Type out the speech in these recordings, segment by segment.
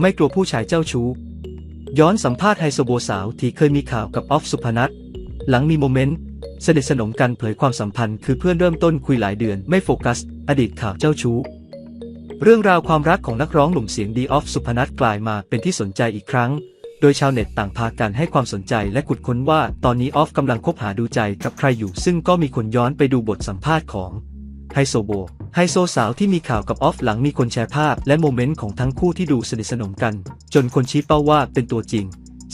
ไม่กลัวผู้ชายเจ้าชู้ ย้อนสัมภาษณ์ไฮโซโบสาวที่เคยมีข่าวกับออฟสุพนัทหลังมีโมเมนต์สนิทสนมกันเผยความสัมพันธ์คือเพื่อนเริ่มต้นคุยหลายเดือนไม่โฟกัส อดีตข่าวเจ้าชู้ เรื่องราวความรักของนักร้องหนุ่มเสียงดีออฟสุพนัทกลายมาเป็นที่สนใจอีกครั้ง โดยชาวเน็ตต่างพากันให้ความสนใจและขุดค้นว่าตอนนี้ออฟกำลังคบหาดูใจกับใครอยู่ ซึ่งก็มีคนย้อนไปดูบทสัมภาษณ์ของไฮโซโบ ไฮโซสาวที่มีข่าวกับออฟหลังมีคนแชร์ภาพและโมเมนต์ของทั้งคู่ที่ดูสนิทสนมกัน จนคนชี้เป้าว่าเป็นตัวจริง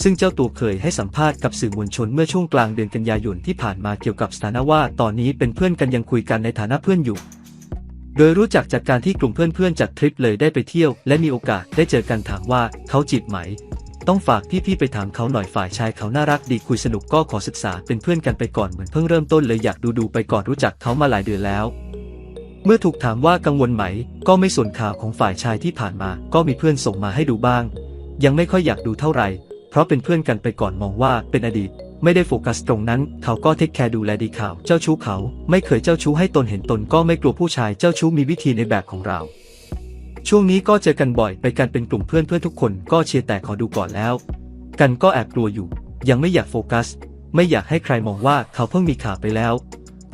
ซึ่งเจ้าตัวเคยให้สัมภาษณ์กับสื่อมวลชนเมื่อช่วงกลางเดือนกันยายนที่ผ่านมาเกี่ยวกับสถานะว่าตอนนี้เป็นเพื่อนกันยังคุยกันในฐานะเพื่อนอยู่ โดยรู้จักจากการที่กลุ่มเพื่อนๆจัดทริปเลยได้ไปเที่ยว และมีโอกาสได้เจอกันถามว่าเขาจีบไหม ต้องฝากพี่ๆไปถามเขาหน่อยฝ่ายชายเขาน่ารักดีคุยสนุกก็ขอศึกษาเป็นเพื่อนกันไปก่อนเหมือนเพิ่งเริ่มต้นเลยอยากดูดูๆไปก่อนรู้จักเขามาหลายเดือนแล้ว เมื่อถูกถามว่ากังวลไหม ก็ไม่ส่วนข่าวของฝ่ายชายที่ผ่านมา ก็มีเพื่อนส่งมาให้ดูบ้าง ยังไม่ค่อยอยากดูเท่าไหร่ เพราะเป็นเพื่อนกันไปก่อนมองว่าเป็นอดีต ไม่ได้โฟกัสตรงนั้น เขาก็เทคแคร์ดูแลดีข่าว เจ้าชู้เขา ไม่เคยเจ้าชู้ให้ตนเห็นตนก็ไม่กลัวผู้ชายเจ้าชู้มีวิธีในแบบของเรา ช่วงนี้ก็เจอกันบ่อยไปกันเป็นกลุ่มเพื่อนเพื่อนทุกคนก็เชียร์แต่ขอดูก่อนแล้ว กันก็แอบกลัวอยู่ ยังไม่อยากโฟกัส ไม่อยากให้ใครมองว่าเขาเพิ่งมีข่าวไปแล้ว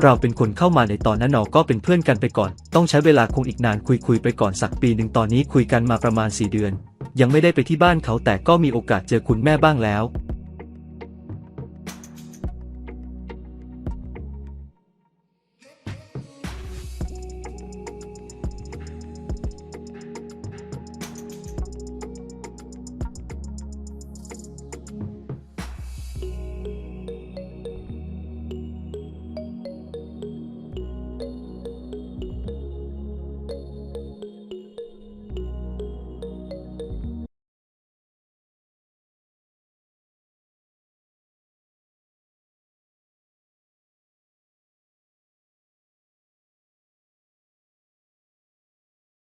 เราเป็นคนเข้ามาในตอนนั้นนอก็เป็นเพื่อนกันไปก่อน ต้องใช้เวลาคงอีกนานคุยคุยไปก่อนสักปีหนึ่งตอนนี้คุยกันมาประมาณ 4 เดือน ยังไม่ได้ไปที่บ้านเขาแต่ก็มีโอกาสเจอคุณแม่บ้างแล้ว